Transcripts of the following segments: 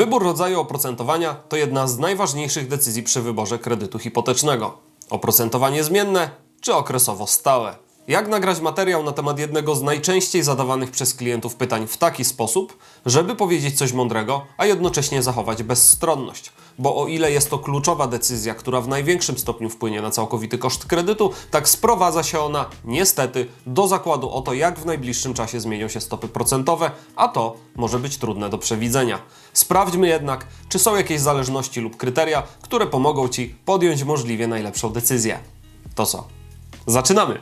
Wybór rodzaju oprocentowania to jedna z najważniejszych decyzji przy wyborze kredytu hipotecznego. Oprocentowanie zmienne czy okresowo stałe. Jak nagrać materiał na temat jednego z najczęściej zadawanych przez klientów pytań w taki sposób, żeby powiedzieć coś mądrego, a jednocześnie zachować bezstronność? Bo o ile jest to kluczowa decyzja, która w największym stopniu wpłynie na całkowity koszt kredytu, tak sprowadza się ona niestety do zakładu o to, jak w najbliższym czasie zmienią się stopy procentowe, a to może być trudne do przewidzenia. Sprawdźmy jednak, czy są jakieś zależności lub kryteria, które pomogą Ci podjąć możliwie najlepszą decyzję. To co? Zaczynamy!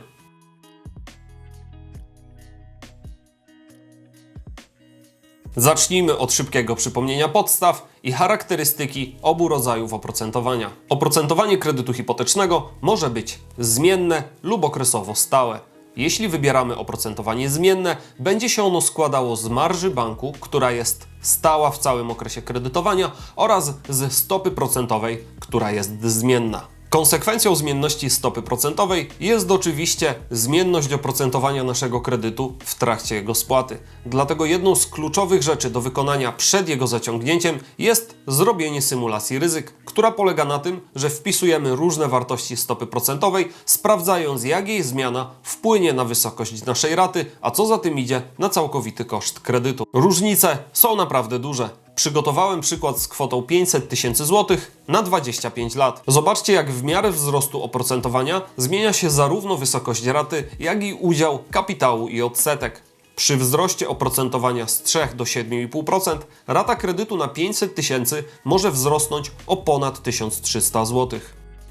Zacznijmy od szybkiego przypomnienia podstaw i charakterystyki obu rodzajów oprocentowania. Oprocentowanie kredytu hipotecznego może być zmienne lub okresowo stałe. Jeśli wybieramy oprocentowanie zmienne, będzie się ono składało z marży banku, która jest stała w całym okresie kredytowania oraz ze stopy procentowej, która jest zmienna. Konsekwencją zmienności stopy procentowej jest oczywiście zmienność oprocentowania naszego kredytu w trakcie jego spłaty. Dlatego jedną z kluczowych rzeczy do wykonania przed jego zaciągnięciem jest zrobienie symulacji ryzyk, która polega na tym, że wpisujemy różne wartości stopy procentowej, sprawdzając jak jej zmiana wpłynie na wysokość naszej raty, a co za tym idzie na całkowity koszt kredytu. Różnice są naprawdę duże przygotowałem przykład z kwotą 500 tysięcy złotych na 25 lat. Zobaczcie, jak w miarę wzrostu oprocentowania zmienia się zarówno wysokość raty, jak i udział kapitału i odsetek. Przy wzroście oprocentowania z 3 do 7,5% rata kredytu na 500 tysięcy może wzrosnąć o ponad 1300 zł.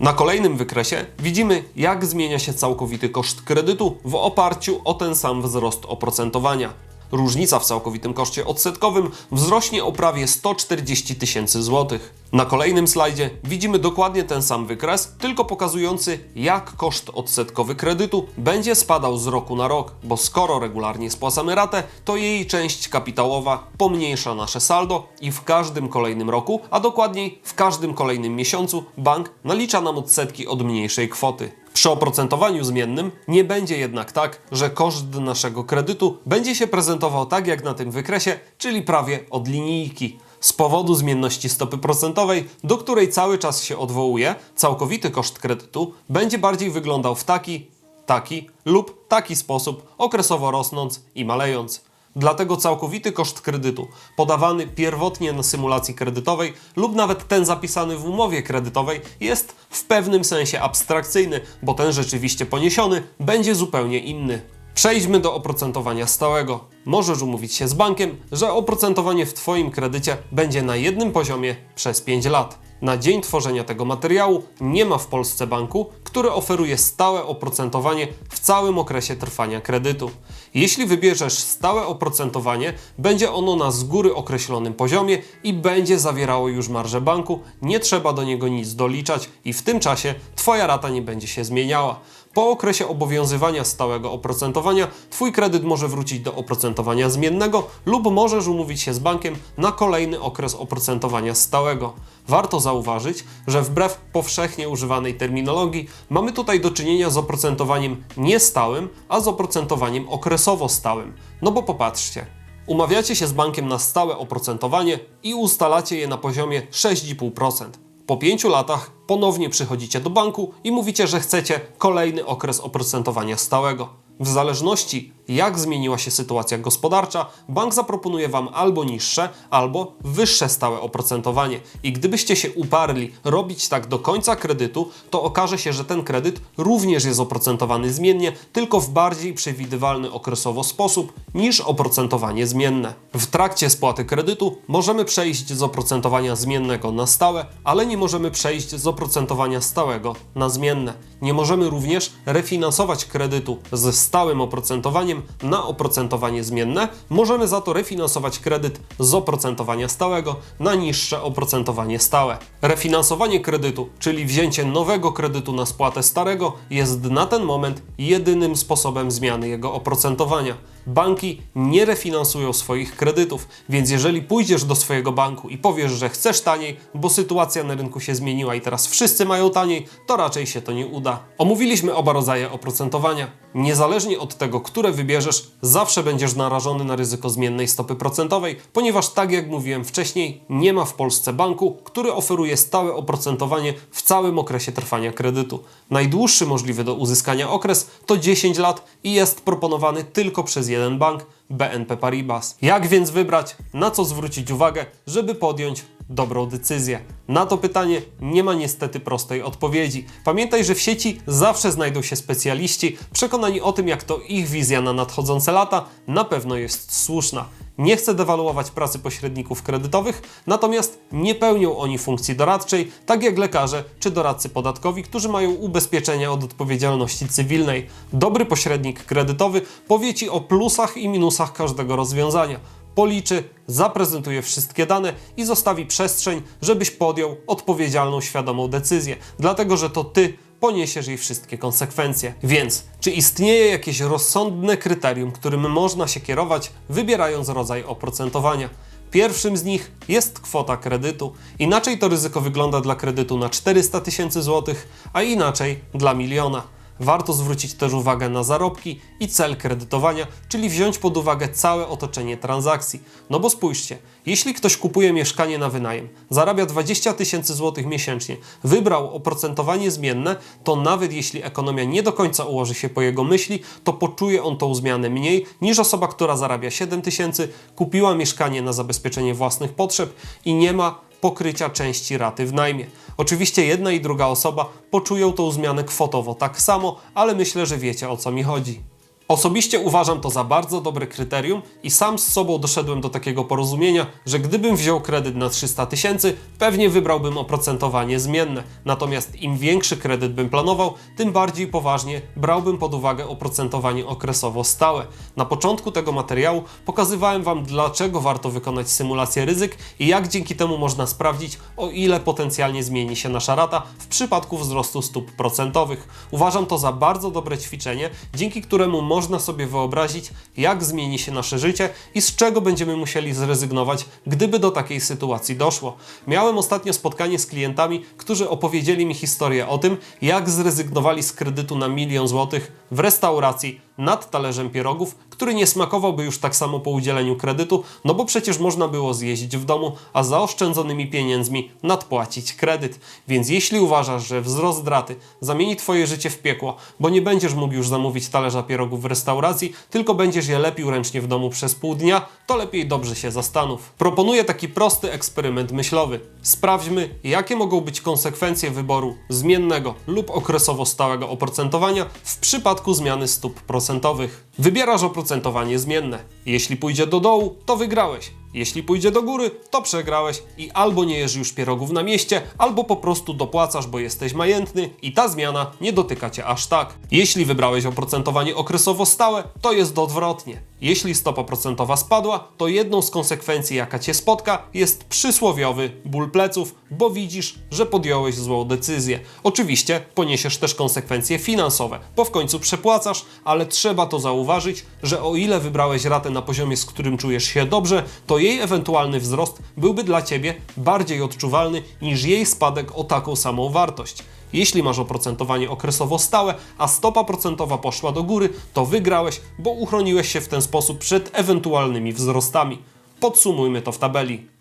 Na kolejnym wykresie widzimy, jak zmienia się całkowity koszt kredytu w oparciu o ten sam wzrost oprocentowania. Różnica w całkowitym koszcie odsetkowym wzrośnie o prawie 140 tysięcy złotych. Na kolejnym slajdzie widzimy dokładnie ten sam wykres, tylko pokazujący jak koszt odsetkowy kredytu będzie spadał z roku na rok, bo skoro regularnie spłacamy ratę, to jej część kapitałowa pomniejsza nasze saldo i w każdym kolejnym roku, a dokładniej w każdym kolejnym miesiącu bank nalicza nam odsetki od mniejszej kwoty. Przy oprocentowaniu zmiennym nie będzie jednak tak, że koszt naszego kredytu będzie się prezentował tak jak na tym wykresie, czyli prawie od linijki. Z powodu zmienności stopy procentowej, do której cały czas się odwołuje, całkowity koszt kredytu będzie bardziej wyglądał w taki, taki lub taki sposób, okresowo rosnąc i malejąc. Dlatego całkowity koszt kredytu, podawany pierwotnie na symulacji kredytowej lub nawet ten zapisany w umowie kredytowej, jest w pewnym sensie abstrakcyjny, bo ten rzeczywiście poniesiony będzie zupełnie inny. Przejdźmy do oprocentowania stałego. Możesz umówić się z bankiem, że oprocentowanie w Twoim kredycie będzie na jednym poziomie przez 5 lat. Na dzień tworzenia tego materiału nie ma w Polsce banku, który oferuje stałe oprocentowanie w całym okresie trwania kredytu. Jeśli wybierzesz stałe oprocentowanie, będzie ono na z góry określonym poziomie i będzie zawierało już marżę banku, nie trzeba do niego nic doliczać i w tym czasie Twoja rata nie będzie się zmieniała. Po okresie obowiązywania stałego oprocentowania Twój kredyt może wrócić do oprocentowania zmiennego lub możesz umówić się z bankiem na kolejny okres oprocentowania stałego. Warto zauważyć, że wbrew powszechnie używanej terminologii mamy tutaj do czynienia z oprocentowaniem nie stałym, a z oprocentowaniem okresowo stałym. No bo popatrzcie, umawiacie się z bankiem na stałe oprocentowanie i ustalacie je na poziomie 6,5%. Po pięciu latach ponownie przychodzicie do banku i mówicie, że chcecie kolejny okres oprocentowania stałego. W zależności jak zmieniła się sytuacja gospodarcza, bank zaproponuje Wam albo niższe, albo wyższe stałe oprocentowanie. I gdybyście się uparli robić tak do końca kredytu, to okaże się, że ten kredyt również jest oprocentowany zmiennie, tylko w bardziej przewidywalny okresowo sposób niż oprocentowanie zmienne. W trakcie spłaty kredytu możemy przejść z oprocentowania zmiennego na stałe, ale nie możemy przejść z oprocentowania stałego na zmienne. Nie możemy również refinansować kredytu ze stałym oprocentowaniem na oprocentowanie zmienne, możemy za to refinansować kredyt z oprocentowania stałego na niższe oprocentowanie stałe. Refinansowanie kredytu, czyli wzięcie nowego kredytu na spłatę starego, jest na ten moment jedynym sposobem zmiany jego oprocentowania. Banki nie refinansują swoich kredytów, więc jeżeli pójdziesz do swojego banku i powiesz, że chcesz taniej, bo sytuacja na rynku się zmieniła i teraz wszyscy mają taniej, to raczej się to nie uda. Omówiliśmy oba rodzaje oprocentowania. Niezależnie od tego, które wybierzesz, zawsze będziesz narażony na ryzyko zmiennej stopy procentowej, ponieważ tak jak mówiłem wcześniej, nie ma w Polsce banku, który oferuje stałe oprocentowanie w całym okresie trwania kredytu. Najdłuższy możliwy do uzyskania okres to 10 lat i jest proponowany tylko przez jeden bank BNP Paribas. Jak więc wybrać, na co zwrócić uwagę, żeby podjąć dobrą decyzję? Na to pytanie nie ma niestety prostej odpowiedzi. Pamiętaj, że w sieci zawsze znajdą się specjaliści przekonani o tym, jak to ich wizja na nadchodzące lata na pewno jest słuszna. Nie chcę dewaluować pracy pośredników kredytowych, natomiast nie pełnią oni funkcji doradczej, tak jak lekarze czy doradcy podatkowi, którzy mają ubezpieczenia od odpowiedzialności cywilnej. Dobry pośrednik kredytowy powie Ci o plusach i minusach każdego rozwiązania. Policzy, zaprezentuje wszystkie dane i zostawi przestrzeń, żebyś podjął odpowiedzialną, świadomą decyzję, dlatego że to Ty poniesiesz jej wszystkie konsekwencje. Więc, czy istnieje jakieś rozsądne kryterium, którym można się kierować, wybierając rodzaj oprocentowania? Pierwszym z nich jest kwota kredytu. Inaczej to ryzyko wygląda dla kredytu na 400 tysięcy złotych, a inaczej dla miliona. Warto zwrócić też uwagę na zarobki i cel kredytowania, czyli wziąć pod uwagę całe otoczenie transakcji. No bo spójrzcie, jeśli ktoś kupuje mieszkanie na wynajem, zarabia 20 tysięcy złotych miesięcznie, wybrał oprocentowanie zmienne, to nawet jeśli ekonomia nie do końca ułoży się po jego myśli, to poczuje on tą zmianę mniej niż osoba, która zarabia 7 tysięcy, kupiła mieszkanie na zabezpieczenie własnych potrzeb i nie ma pokrycia części raty w najmie. Oczywiście jedna i druga osoba poczują tą zmianę kwotowo tak samo, ale myślę, że wiecie o co mi chodzi. Osobiście uważam to za bardzo dobre kryterium i sam z sobą doszedłem do takiego porozumienia, że gdybym wziął kredyt na 300 tysięcy, pewnie wybrałbym oprocentowanie zmienne. Natomiast im większy kredyt bym planował, tym bardziej poważnie brałbym pod uwagę oprocentowanie okresowo stałe. Na początku tego materiału pokazywałem Wam, dlaczego warto wykonać symulację ryzyk i jak dzięki temu można sprawdzić, o ile potencjalnie zmieni się nasza rata w przypadku wzrostu stóp procentowych. Uważam to za bardzo dobre ćwiczenie, dzięki któremu można sobie wyobrazić, jak zmieni się nasze życie i z czego będziemy musieli zrezygnować, gdyby do takiej sytuacji doszło. Miałem ostatnio spotkanie z klientami, którzy opowiedzieli mi historię o tym, jak zrezygnowali z kredytu na milion złotych w restauracji nad talerzem pierogów, który nie smakowałby już tak samo po udzieleniu kredytu, no bo przecież można było zjeść w domu, a zaoszczędzonymi pieniędzmi nadpłacić kredyt. Więc jeśli uważasz, że wzrost draty zamieni Twoje życie w piekło, bo nie będziesz mógł już zamówić talerza pierogów w restauracji, tylko będziesz je lepił ręcznie w domu przez pół dnia, to lepiej dobrze się zastanów. Proponuję taki prosty eksperyment myślowy. Sprawdźmy, jakie mogą być konsekwencje wyboru zmiennego lub okresowo stałego oprocentowania w przypadku zmiany stóp procentowych procentowych. Wybierasz oprocentowanie zmienne. Jeśli pójdzie do dołu, to wygrałeś. Jeśli pójdzie do góry, to przegrałeś i albo nie jesz już pierogów na mieście, albo po prostu dopłacasz, bo jesteś majętny i ta zmiana nie dotyka cię aż tak. Jeśli wybrałeś oprocentowanie okresowo stałe, to jest odwrotnie. Jeśli stopa procentowa spadła, to jedną z konsekwencji, jaka cię spotka, jest przysłowiowy ból pleców, bo widzisz, że podjąłeś złą decyzję. Oczywiście poniesiesz też konsekwencje finansowe, bo w końcu przepłacasz, ale trzeba to zauważyć, że o ile wybrałeś ratę na poziomie, z którym czujesz się dobrze, to jej ewentualny wzrost byłby dla ciebie bardziej odczuwalny niż jej spadek o taką samą wartość. Jeśli masz oprocentowanie okresowo stałe, a stopa procentowa poszła do góry, to wygrałeś, bo uchroniłeś się w ten sposób przed ewentualnymi wzrostami. Podsumujmy to w tabeli.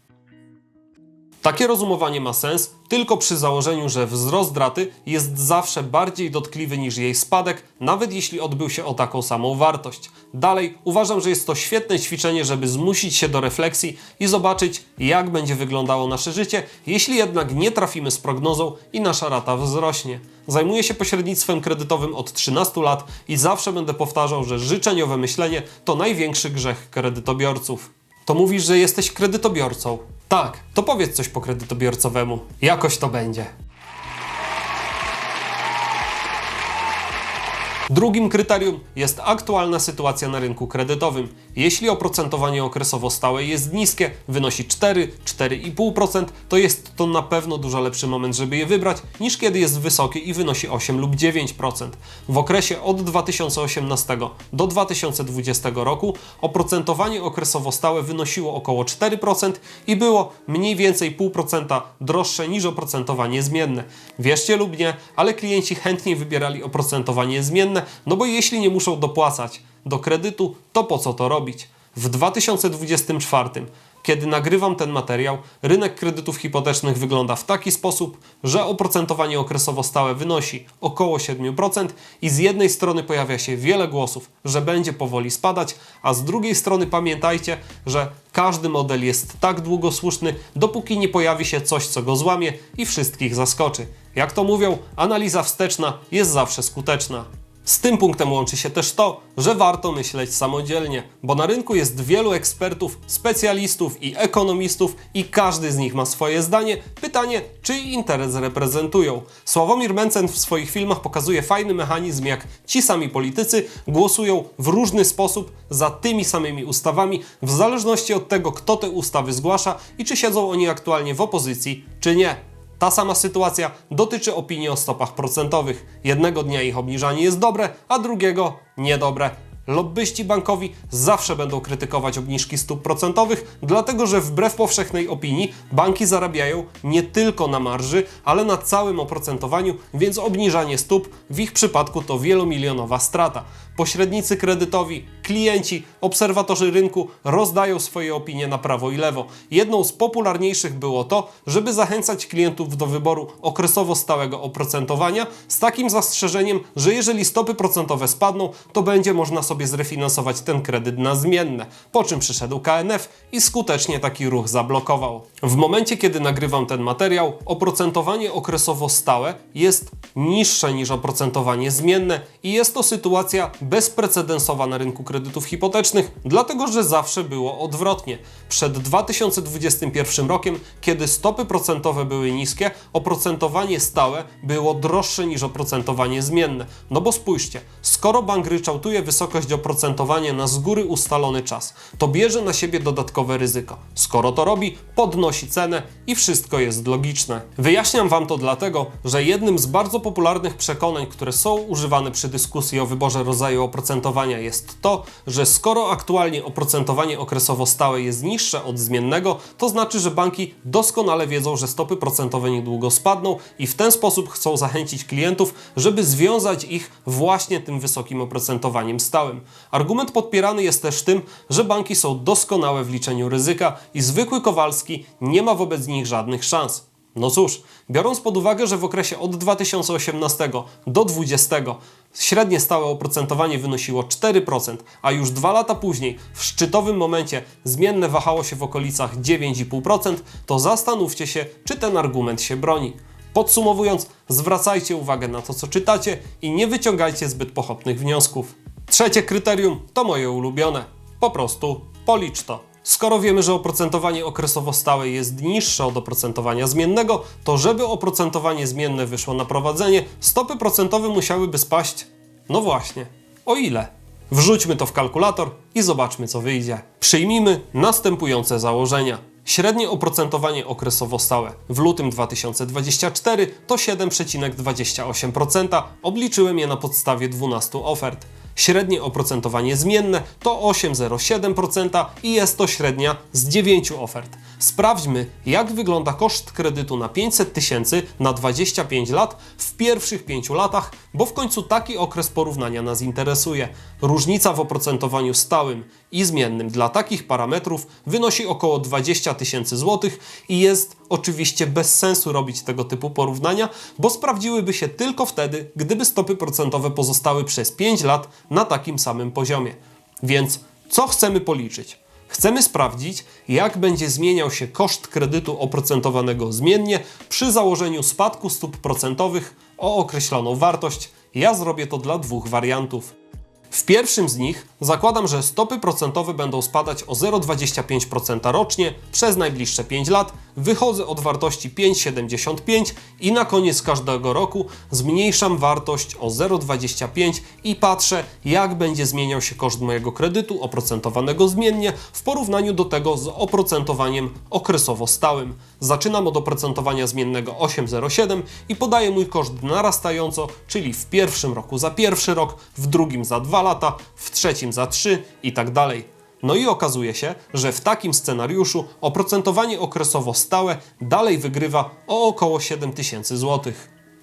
Takie rozumowanie ma sens tylko przy założeniu, że wzrost raty jest zawsze bardziej dotkliwy niż jej spadek, nawet jeśli odbył się o taką samą wartość. Dalej, uważam, że jest to świetne ćwiczenie, żeby zmusić się do refleksji i zobaczyć, jak będzie wyglądało nasze życie, jeśli jednak nie trafimy z prognozą i nasza rata wzrośnie. Zajmuję się pośrednictwem kredytowym od 13 lat i zawsze będę powtarzał, że życzeniowe myślenie to największy grzech kredytobiorców. To mówisz, że jesteś kredytobiorcą. Tak, to powiedz coś po kredytobiorcowemu. Jakoś to będzie. Drugim kryterium jest aktualna sytuacja na rynku kredytowym. Jeśli oprocentowanie okresowo stałe jest niskie, wynosi 4, 4,5%, to jest to na pewno dużo lepszy moment, żeby je wybrać, niż kiedy jest wysokie i wynosi 8 lub 9%. W okresie od 2018 do 2020 roku oprocentowanie okresowo stałe wynosiło około 4% i było mniej więcej 0,5% droższe niż oprocentowanie zmienne. Wierzcie lub nie, ale klienci chętniej wybierali oprocentowanie zmienne, no bo jeśli nie muszą dopłacać do kredytu, to po co to robić? W 2024, kiedy nagrywam ten materiał, rynek kredytów hipotecznych wygląda w taki sposób, że oprocentowanie okresowo stałe wynosi około 7% i z jednej strony pojawia się wiele głosów, że będzie powoli spadać, a z drugiej strony pamiętajcie, że każdy model jest tak długosłuszny, dopóki nie pojawi się coś, co go złamie i wszystkich zaskoczy. Jak to mówią, analiza wsteczna jest zawsze skuteczna. Z tym punktem łączy się też to, że warto myśleć samodzielnie, bo na rynku jest wielu ekspertów, specjalistów i ekonomistów i każdy z nich ma swoje zdanie. Pytanie, czyj interes reprezentują. Sławomir Mencen w swoich filmach pokazuje fajny mechanizm, jak ci sami politycy głosują w różny sposób za tymi samymi ustawami, w zależności od tego, kto te ustawy zgłasza i czy siedzą oni aktualnie w opozycji, czy nie. Ta sama sytuacja dotyczy opinii o stopach procentowych. Jednego dnia ich obniżanie jest dobre, a drugiego niedobre. Lobbyści bankowi zawsze będą krytykować obniżki stóp procentowych, dlatego że wbrew powszechnej opinii banki zarabiają nie tylko na marży, ale na całym oprocentowaniu, więc obniżanie stóp w ich przypadku to wielomilionowa strata. Pośrednicy kredytowi, klienci, obserwatorzy rynku rozdają swoje opinie na prawo i lewo. Jedną z popularniejszych było to, żeby zachęcać klientów do wyboru okresowo stałego oprocentowania z takim zastrzeżeniem, że jeżeli stopy procentowe spadną, to będzie można sobie zrefinansować ten kredyt na zmienne. Po czym przyszedł KNF i skutecznie taki ruch zablokował. W momencie, kiedy nagrywam ten materiał, oprocentowanie okresowo stałe jest niższe niż oprocentowanie zmienne i jest to sytuacja bezprecedensowa na rynku kredytów hipotecznych, dlatego że zawsze było odwrotnie. Przed 2021 rokiem, kiedy stopy procentowe były niskie, oprocentowanie stałe było droższe niż oprocentowanie zmienne. No bo spójrzcie, skoro bank ryczałtuje wysokość oprocentowania na z góry ustalony czas, to bierze na siebie dodatkowe ryzyko. Skoro to robi, podnosi cenę i wszystko jest logiczne. Wyjaśniam Wam to dlatego, że jednym z bardzo popularnych przekonań, które są używane przy dyskusji o wyborze rodzaju oprocentowania jest to, że skoro aktualnie oprocentowanie okresowo stałe jest niższe od zmiennego, to znaczy, że banki doskonale wiedzą, że stopy procentowe niedługo spadną i w ten sposób chcą zachęcić klientów, żeby związać ich właśnie tym wysokim oprocentowaniem stałym. Argument podpierany jest też tym, że banki są doskonałe w liczeniu ryzyka i zwykły Kowalski nie ma wobec nich żadnych szans. No cóż, biorąc pod uwagę, że w okresie od 2018 do 2020 średnie stałe oprocentowanie wynosiło 4%, a już dwa lata później, w szczytowym momencie, zmienne wahało się w okolicach 9,5%, to zastanówcie się, czy ten argument się broni. Podsumowując, zwracajcie uwagę na to, co czytacie i nie wyciągajcie zbyt pochopnych wniosków. Trzecie kryterium to moje ulubione. Po prostu policz to. Skoro wiemy, że oprocentowanie okresowo stałe jest niższe od oprocentowania zmiennego, to żeby oprocentowanie zmienne wyszło na prowadzenie, stopy procentowe musiałyby spaść. No właśnie. O ile? Wrzućmy to w kalkulator i zobaczmy, co wyjdzie. Przyjmijmy następujące założenia. Średnie oprocentowanie okresowo stałe w lutym 2024 to 7,28%. Obliczyłem je na podstawie 12 ofert. Średnie oprocentowanie zmienne to 8,07% i jest to średnia z 9 ofert. Sprawdźmy, jak wygląda koszt kredytu na 500 tysięcy na 25 lat w pierwszych 5 latach, bo w końcu taki okres porównania nas interesuje. Różnica w oprocentowaniu stałym i zmiennym dla takich parametrów wynosi około 20 tysięcy złotych i jest oczywiście bez sensu robić tego typu porównania, bo sprawdziłyby się tylko wtedy, gdyby stopy procentowe pozostały przez 5 lat na takim samym poziomie. Więc co chcemy policzyć? Chcemy sprawdzić, jak będzie zmieniał się koszt kredytu oprocentowanego zmiennie przy założeniu spadku stóp procentowych o określoną wartość. Ja zrobię to dla dwóch wariantów. W pierwszym z nich zakładam, że stopy procentowe będą spadać o 0,25% rocznie przez najbliższe 5 lat, wychodzę od wartości 5,75 i na koniec każdego roku zmniejszam wartość o 0,25 i patrzę, jak będzie zmieniał się koszt mojego kredytu oprocentowanego zmiennie w porównaniu do tego z oprocentowaniem okresowo stałym. Zaczynam od oprocentowania zmiennego 8,07 i podaję mój koszt narastająco, czyli w pierwszym roku za pierwszy rok, w drugim za dwa lata, w trzecim za trzy i tak dalej. No i okazuje się, że w takim scenariuszu oprocentowanie okresowo stałe dalej wygrywa o około 7000 zł.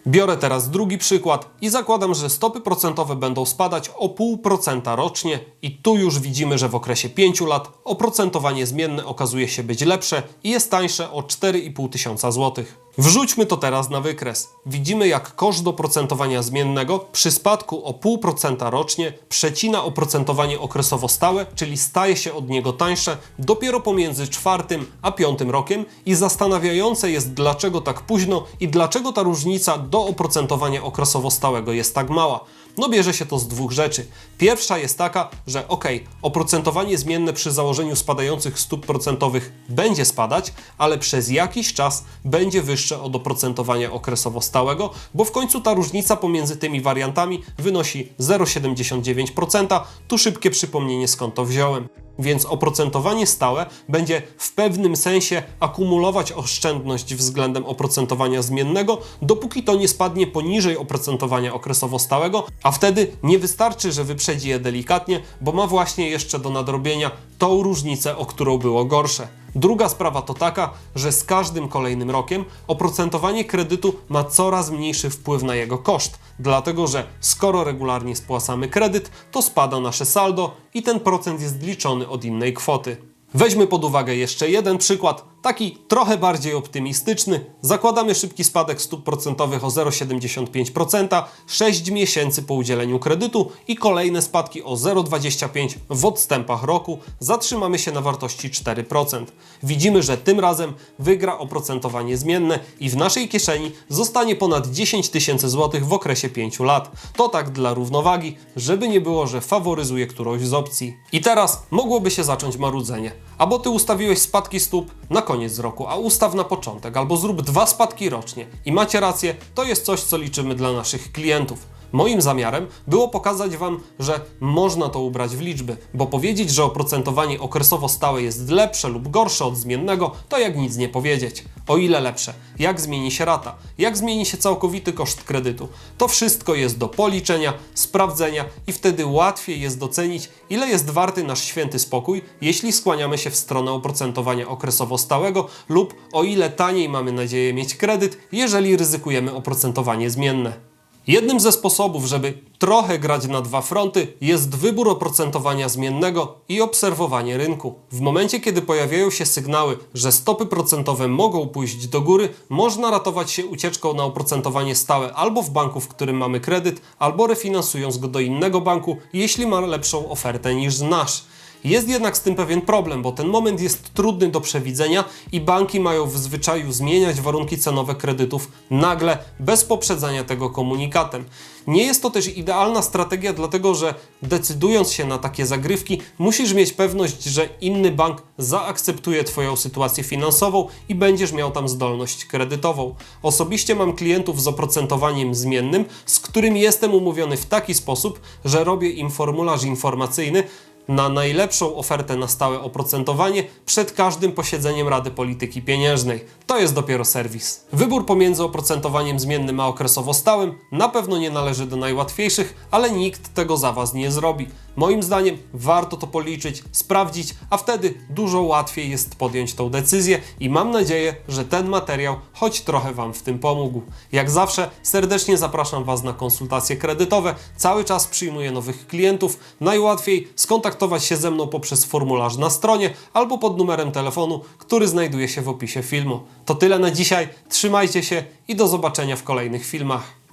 Biorę teraz drugi przykład i zakładam, że stopy procentowe będą spadać o 0,5% rocznie i tu już widzimy, że w okresie 5 lat oprocentowanie zmienne okazuje się być lepsze i jest tańsze o 4,5 tysiąca złotych. Wrzućmy to teraz na wykres. Widzimy, jak koszt oprocentowania zmiennego przy spadku o 0,5% rocznie przecina oprocentowanie okresowo stałe, czyli staje się od niego tańsze dopiero pomiędzy czwartym a piątym rokiem i zastanawiające jest, dlaczego tak późno i dlaczego ta różnica do oprocentowania okresowo stałego jest tak mała. No bierze się to z dwóch rzeczy. Pierwsza jest taka, że ok, oprocentowanie zmienne przy założeniu spadających stóp procentowych będzie spadać, ale przez jakiś czas będzie wyższe od oprocentowania okresowo stałego, bo w końcu ta różnica pomiędzy tymi wariantami wynosi 0,79%. Tu szybkie przypomnienie skąd to wziąłem. Więc oprocentowanie stałe będzie w pewnym sensie akumulować oszczędność względem oprocentowania zmiennego, dopóki to nie spadnie poniżej oprocentowania okresowo stałego, a wtedy nie wystarczy, że wyprzedzi je delikatnie, bo ma właśnie jeszcze do nadrobienia tą różnicę, o którą było gorsze. Druga sprawa to taka, że z każdym kolejnym rokiem oprocentowanie kredytu ma coraz mniejszy wpływ na jego koszt, dlatego że skoro regularnie spłacamy kredyt, to spada nasze saldo i ten procent jest liczony od innej kwoty. Weźmy pod uwagę jeszcze jeden przykład, taki trochę bardziej optymistyczny. Zakładamy szybki spadek stóp procentowych o 0,75%, 6 miesięcy po udzieleniu kredytu i kolejne spadki o 0,25% w odstępach roku. Zatrzymamy się na wartości 4%. Widzimy, że tym razem wygra oprocentowanie zmienne i w naszej kieszeni zostanie ponad 10 tysięcy złotych w okresie 5 lat. To tak dla równowagi, żeby nie było, że faworyzuje którąś z opcji. I teraz mogłoby się zacząć marudzenie. Albo ty ustawiłeś spadki stóp na koniec roku, a ustaw na początek, albo zrób dwa spadki rocznie. I macie rację, to jest coś, co liczymy dla naszych klientów. Moim zamiarem było pokazać Wam, że można to ubrać w liczby, bo powiedzieć, że oprocentowanie okresowo stałe jest lepsze lub gorsze od zmiennego, to jak nic nie powiedzieć. O ile lepsze? Jak zmieni się rata? Jak zmieni się całkowity koszt kredytu? To wszystko jest do policzenia, sprawdzenia i wtedy łatwiej jest docenić, ile jest warty nasz święty spokój, jeśli skłaniamy się w stronę oprocentowania okresowo stałego lub o ile taniej mamy nadzieję mieć kredyt, jeżeli ryzykujemy oprocentowanie zmienne. Jednym ze sposobów, żeby trochę grać na dwa fronty, jest wybór oprocentowania zmiennego i obserwowanie rynku. W momencie, kiedy pojawiają się sygnały, że stopy procentowe mogą pójść do góry, można ratować się ucieczką na oprocentowanie stałe albo w banku, w którym mamy kredyt, albo refinansując go do innego banku, jeśli ma lepszą ofertę niż nasz. Jest jednak z tym pewien problem, bo ten moment jest trudny do przewidzenia i banki mają w zwyczaju zmieniać warunki cenowe kredytów nagle, bez poprzedzania tego komunikatem. Nie jest to też idealna strategia, dlatego że decydując się na takie zagrywki, musisz mieć pewność, że inny bank zaakceptuje Twoją sytuację finansową i będziesz miał tam zdolność kredytową. Osobiście mam klientów z oprocentowaniem zmiennym, z którymi jestem umówiony w taki sposób, że robię im formularz informacyjny, na najlepszą ofertę na stałe oprocentowanie przed każdym posiedzeniem Rady Polityki Pieniężnej. To jest dopiero serwis. Wybór pomiędzy oprocentowaniem zmiennym a okresowo stałym na pewno nie należy do najłatwiejszych, ale nikt tego za Was nie zrobi. Moim zdaniem warto to policzyć, sprawdzić, a wtedy dużo łatwiej jest podjąć tą decyzję i mam nadzieję, że ten materiał choć trochę Wam w tym pomógł. Jak zawsze serdecznie zapraszam Was na konsultacje kredytowe. Cały czas przyjmuję nowych klientów. Najłatwiej skontaktować się ze mną poprzez formularz na stronie albo pod numerem telefonu, który znajduje się w opisie filmu. To tyle na dzisiaj. Trzymajcie się i do zobaczenia w kolejnych filmach.